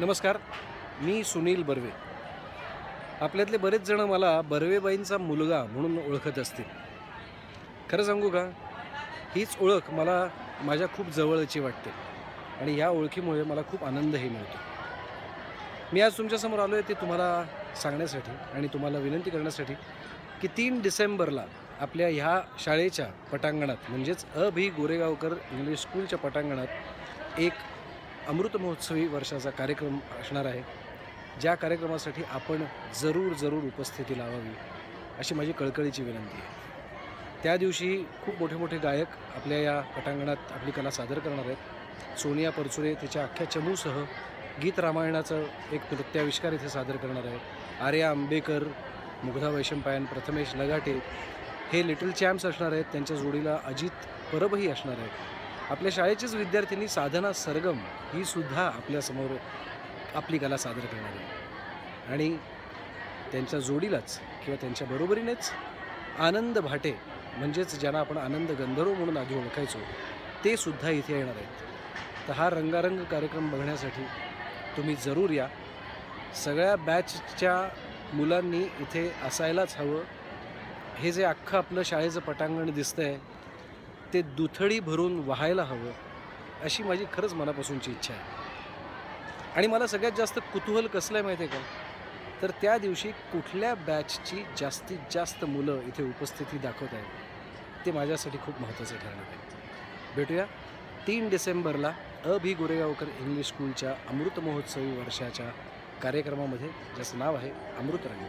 नमस्कार मी सुनील बर्वे. आपल्यातले बरेच जण मला बर्वेबाईंचा मुलगा म्हणून ओळखत असतील. खरं सांगू का? हीच ओळख मला माझ्या खूप जवळची वाटते आणि या ओळखीमुळे मला खूप आनंदही मिळतो. मी आज तुमच्यासमोर आलो आहे ते तुम्हाला सांगण्यासाठी आणि तुम्हाला विनंती करण्यासाठी की तीन डिसेंबरला आपल्या ह्या शाळेच्या पटांगणात म्हणजेच अ. भी. गोरेगावकर इंग्लिश स्कूलच्या पटांगणात एक अमृत महोत्सवी वर्षाचा कार्यक्रम असणार आहे. ज्या कार्यक्रमासाठी आपण जरूर जरूर उपस्थिती लावावी अशी माझी कळकळीची विनंती आहे. त्या दिवशी खूप मोठे मोठे गायक आपल्या या पटांगणात आपली कला सादर करणार आहेत. सोनिया परचुरे तिच्या अख्ख्या चमूसह गीत रामायणाचं एक नृत्याविष्कार इथे सादर करणार आहे आर्या आंबेकर मुग्धा वैशंपायन प्रथमेश लगाटे हे लिटल चॅम्प्स असणार आहेत. त्यांच्या जोडीला अजित परबही असणार आहेत. आपल्या शाळेचीच विद्यार्थिनी साधना सरगम ही सुद्धा आपल्यासमोर आपली कला सादर करणार. आहे आणि त्यांच्या जोडीलाच किंवा त्यांच्या बरोबरीनेच आनंद भाटे म्हणजेच ज्यांना आपण आनंद गंधर्व म्हणून आधी ओळखायचो ते सुद्धा इथे येणार आहेत. तर हा रंगारंग कार्यक्रम बघण्यासाठी तुम्ही जरूर या. सगळ्या बॅचच्या मुलांनी इथे असायलाच हवं. हे जे अख्खं आपलं शाळेचं पटांगण दिसतं आहे ते दुथडी भरून व्हायला हवं अशी माझी खरंच मनापासूनची इच्छा आहे. आणि मला सगळ्यात जास्त कुतूहल कसलं आहे माहिती आहे का? तर त्या दिवशी कुठल्या बॅचची जास्तीत जास्त मुलं इथे उपस्थिती दाखवत आहेत ते माझ्यासाठी खूप महत्त्वाचं ठरणार आहे. भेटूया तीन डिसेंबरला अ भी गोरेगावकर इंग्लिश स्कूलच्या अमृत महोत्सवी वर्षाच्या कार्यक्रमामध्ये ज्याचं नाव आहे अमृतरंग